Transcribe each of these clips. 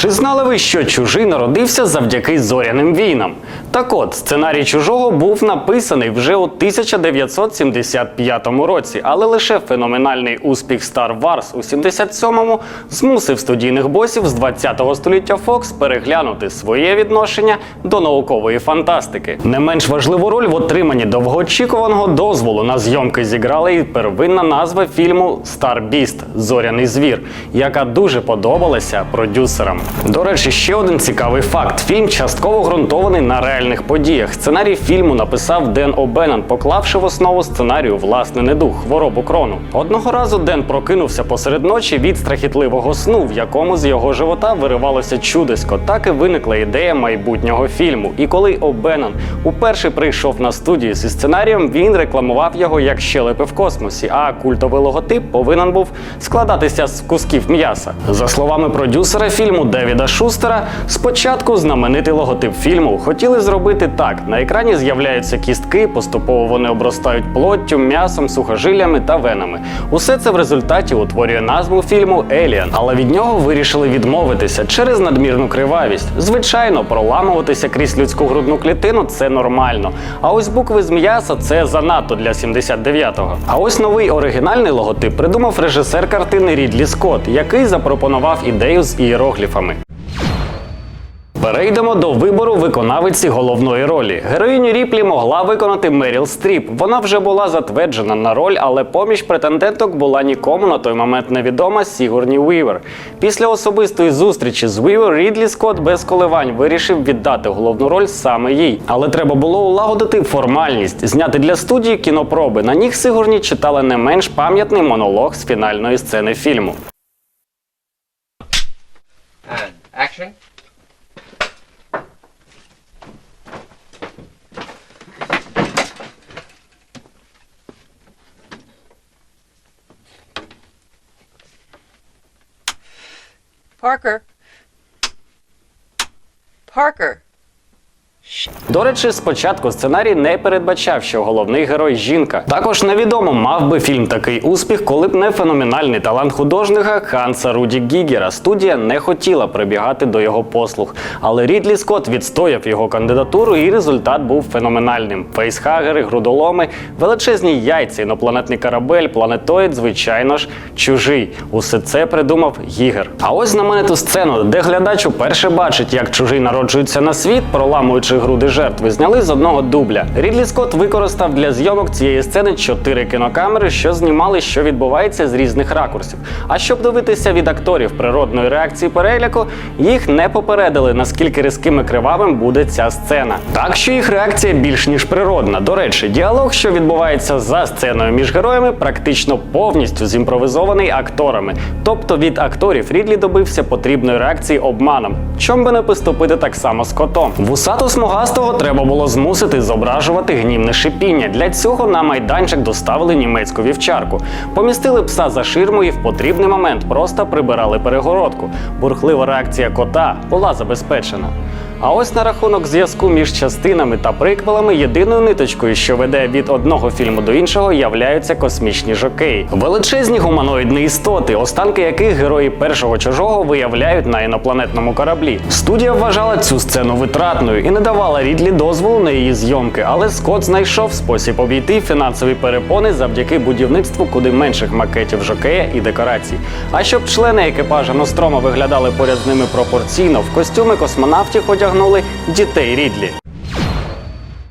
Чи знали ви, що чужий народився завдяки зоряним війнам? Так от, сценарій чужого був написаний вже у 1975 році, але лише феноменальний успіх Star Wars у 77-му змусив студійних босів з 20-го століття Fox переглянути своє відношення до наукової фантастики. Не менш важливу роль в отриманні довгоочікуваного дозволу на зйомки зіграла і первинна назва фільму Star Beast – Зоряний звір, яка дуже подобалася продюсерам. До речі, ще один цікавий факт: фільм частково ґрунтований на реальних подіях. Сценарій фільму написав Ден О'Беннон, поклавши в основу сценарію власне недух хворобу крону. Одного разу Ден прокинувся посеред ночі від страхітливого сну, в якому з його живота виривалося чудесько. Так і виникла ідея майбутнього фільму. І коли О'Беннон уперше прийшов на студію зі сценарієм, він рекламував його як щелепи в космосі. А культовий логотип повинен був складатися з кусків м'яса. За словами продюсера фільму Девіда Шустера, спочатку знаменитий логотип фільму хотіли зробити так: на екрані з'являються кістки, поступово вони обростають плоттю, м'ясом, сухожиллями та венами. Усе це в результаті утворює назву фільму Еліан, але від нього вирішили відмовитися через надмірну кривавість. Звичайно, проламуватися крізь людську грудну клітину це нормально. А ось букви з м'яса це занадто для 79-го. А ось новий оригінальний логотип придумав режисер картини Рідлі Скотт, який запропонував ідею з ієрогліфами. Перейдемо до вибору виконавиці головної ролі. Героїню Ріплі могла виконати Меріл Стріп. Вона вже була затверджена на роль, але поміж претенденток була нікому на той момент невідома Сігурні Уівер. Після особистої зустрічі з Уівер Рідлі Скотт без коливань вирішив віддати головну роль саме їй. Але треба було улагодити формальність, зняти для студії кінопроби. На них Сигурні читали не менш пам'ятний монолог з фінальної сцени фільму. And action. Parker. Parker. До речі, спочатку сценарій не передбачав, що головний герой жінка. Також невідомо, мав би фільм такий успіх, коли б не феноменальний талант художника Ханса Руді Гігера. Студія не хотіла прибігати до його послуг. Але Рідлі Скотт відстояв його кандидатуру, і результат був феноменальним. Фейсхагери, грудоломи, величезні яйця, інопланетний корабель, планетоїд, звичайно ж, чужий. Усе це придумав Гігер. А ось знамениту сцену, де глядач уперше бачить, як чужий народжується на світ, проламуючи груди жертви, зняли з одного дубля. Рідлі Скотт використав для зйомок цієї сцени чотири кінокамери, що знімали, що відбувається з різних ракурсів. А щоб дивитися від акторів природної реакції переляку, їх не попередили, наскільки різким і кривавим буде ця сцена. Так що їх реакція більш ніж природна. До речі, діалог, що відбувається за сценою між героями, практично повністю зімпровізований акторами. Тобто від акторів Рідлі добився потрібної реакції обманом. Чом би не поступити так само з котом? Вусату смугастого треба було змусити зображувати гнівне шипіння. Для цього на майданчик доставили німецьку вівчарку. Помістили пса за ширму і в потрібний момент просто прибирали перегородку. Бурхлива реакція кота була забезпечена. А ось на рахунок зв'язку між частинами та приквелами єдиною ниточкою, що веде від одного фільму до іншого, являються космічні жокеї. Величезні гуманоїдні істоти, останки яких герої першого чужого виявляють на інопланетному кораблі. Студія вважала цю сцену витратною і не давала Рідлі дозволу на її зйомки, але Скотт знайшов спосіб обійти фінансові перепони завдяки будівництву куди менших макетів жокея і декорацій. А щоб члени екіпажа Нострома виглядали поряд з ними пропорційно, в костюми космонавтів одягнули дітей Рідлі.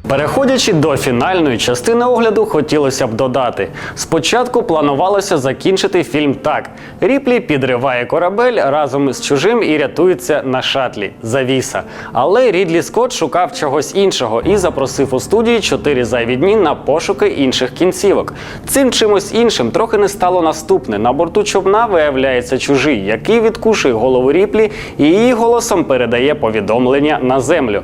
Переходячи до фінальної частини огляду, хотілося б додати: спочатку планувалося закінчити фільм так: Ріплі підриває корабель разом з чужим і рятується на шатлі завіса. Але Рідлі Скотт шукав чогось іншого і запросив у студії чотири зайві дні на пошуки інших кінцівок. Цим чимось іншим трохи не стало наступне. На борту човна виявляється чужий, який відкушує голову Ріплі і її голосом передає повідомлення на землю.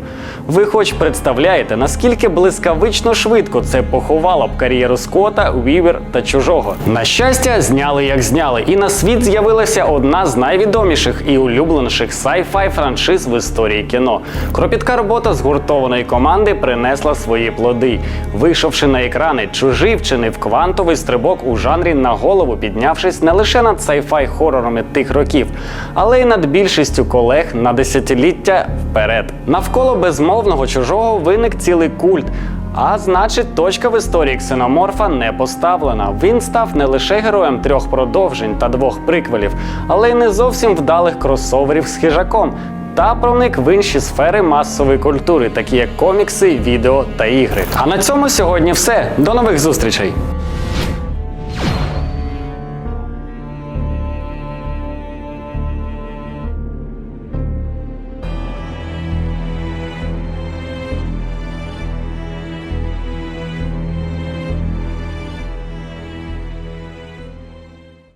Ви хоч представляєте, наскільки наскільки блискавично швидко це поховало б кар'єру Скотта, Вівер та чужого. На щастя, зняли як зняли, і на світ з'явилася одна з найвідоміших і улюбленіших sci-fi франшиз в історії кіно. Кропітка робота згуртованої команди принесла свої плоди, вийшовши на екрани, чужий вчинив квантовий стрибок у жанрі на голову, піднявшись не лише над sci-fi хорорами тих років, але й над більшістю колег на десятиліття вперед. Навколо безмовного чужого виник цілий культ. А значить, точка в історії ксеноморфа не поставлена. Він став не лише героєм трьох продовжень та двох приквелів, але й не зовсім вдалих кросоверів з хижаком. Та проник в інші сфери масової культури, такі як комікси, відео та ігри. А на цьому сьогодні все. До нових зустрічей!